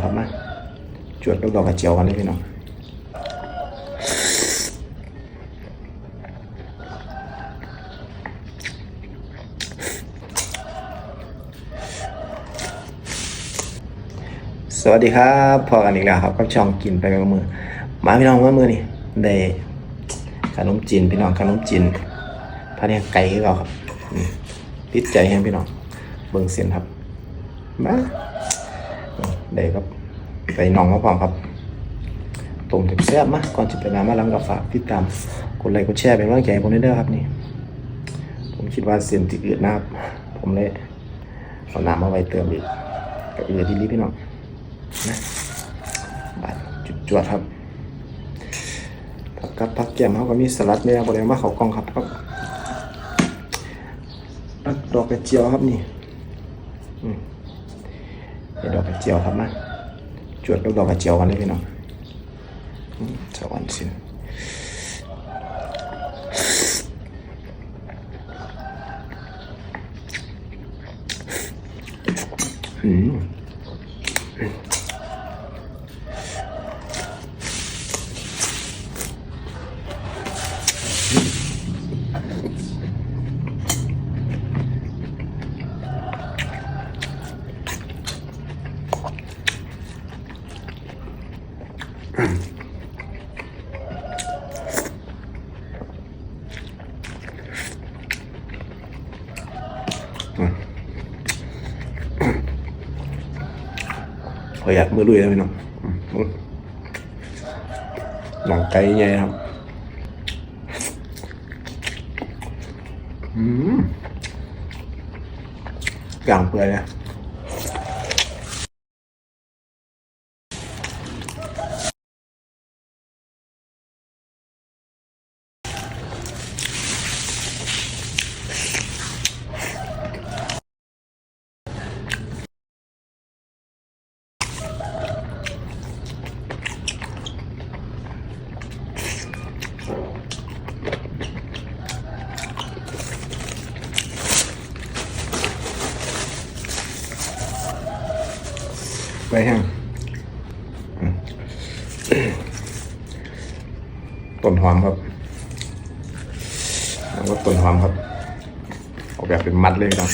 ครับมาจวดกับดอกกระเจียวกันเลยพี่น้องสวัสดีครับพอกันอีกแล้วครับกับช่องกินไปกับมือมาพี่น้องว่ามือนี่ได้ขนมจีนพี่น้องขนมจีนพาเนี่ยไก่ให้เราครับติดใจให้พี่น้องเบิ่งเสียนครับมา ได้ครับไปนองมาพร้อมครับต้มแซ่บๆมาก่อนจะไปน้ำมาล้างกับฝากติดตามกดไลค์กดแชร์เป็นกำลังใจผมด้วยเด้อครับนี่ ผมคิดว่าเสียนติดอืดนะครับ ผมเลยเอาน้ำมาไว้เติมอีกกับอืดที่ลิพี่น้องนะบาดจุดจวดครับผักกับผักแก้มเขาก็มีสลัดเนี่ยบริเวณว่าเขากล้องครับครับดอกกระเจียวครับนี่อืมนี่ ดอกกระเจียวครับมาจวดลูกดอกกระเจียวกันเลยพี่น้องสวรรค์สิอืม ขออยากมือลุยแล้วพี่น้องหนังไก่ใหญ่ครับอืมย่างเปื่อยนะ ไปแห้งต้นหอมครับแล้วก็ต้นหอมครับ ออกแบบเป็นมัดเลยครับ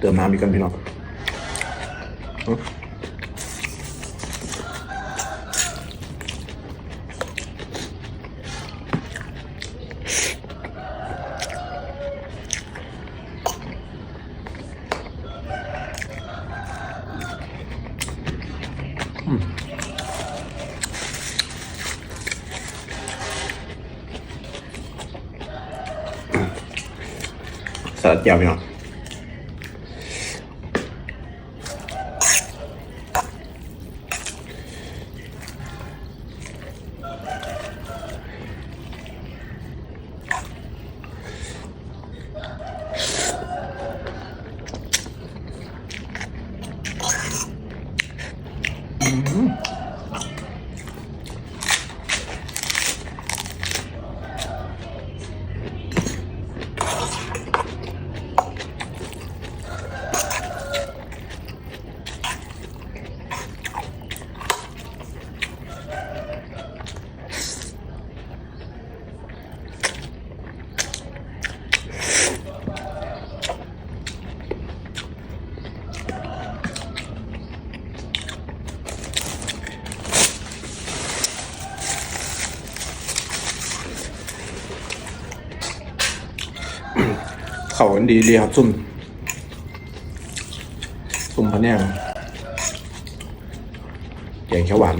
เติมน้ำอีกกันพี่น้องอืมสลัดแจ่วพี่น้อง ข่ากันดีเดียวซุ่มซุ่มพะเนงแกงเขียวหวาน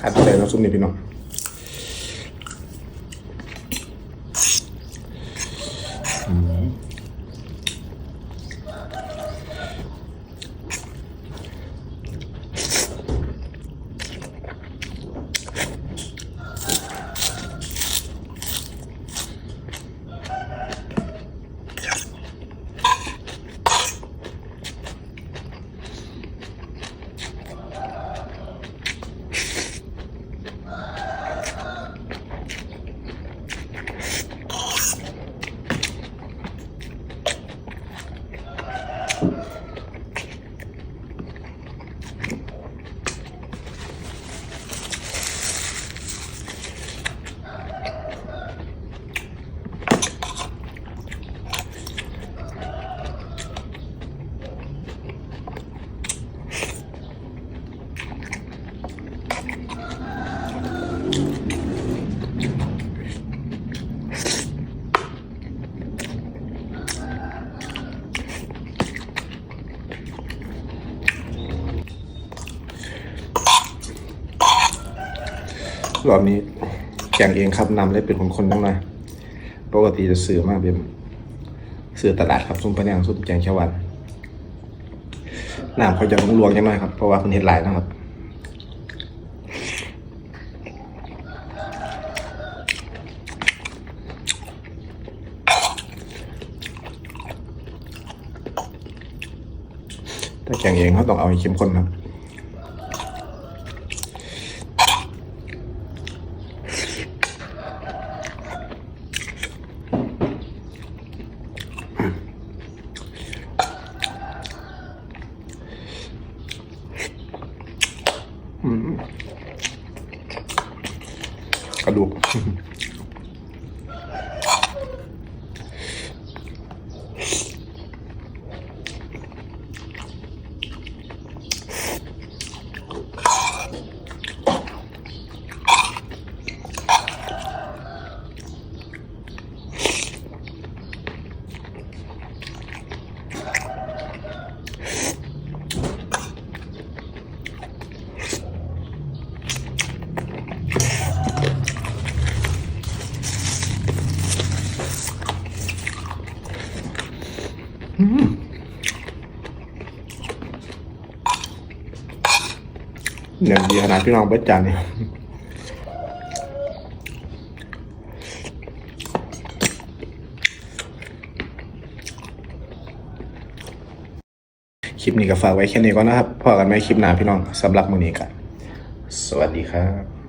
ขาดอะไรแล้วซุปนี่พี่น้อง รอบนี้แข่งเองครับนำเลยเป็นคนคนๆทั้งนั้นปกติจะซื้อมากเป็นซื้อตลาดครับซุ่มพะแนงซุ่มแกงเขียวหวานน้ำเขาจะลวงๆจังหน่อยครับเพราะว่าคนเห็ดหลายนะครับถ้าแข่งเองเขาต้องเอาเข้มข้นครับ ก อย่างดีขนาดพี่น้องเบิดจานนี่คลิปนี้ก็ฝากไว้แค่นี้ก่อนนะครับพอกันไหมคลิปหน้าพี่น้องสำหรับมื้อนี้กันสวัสดีครับ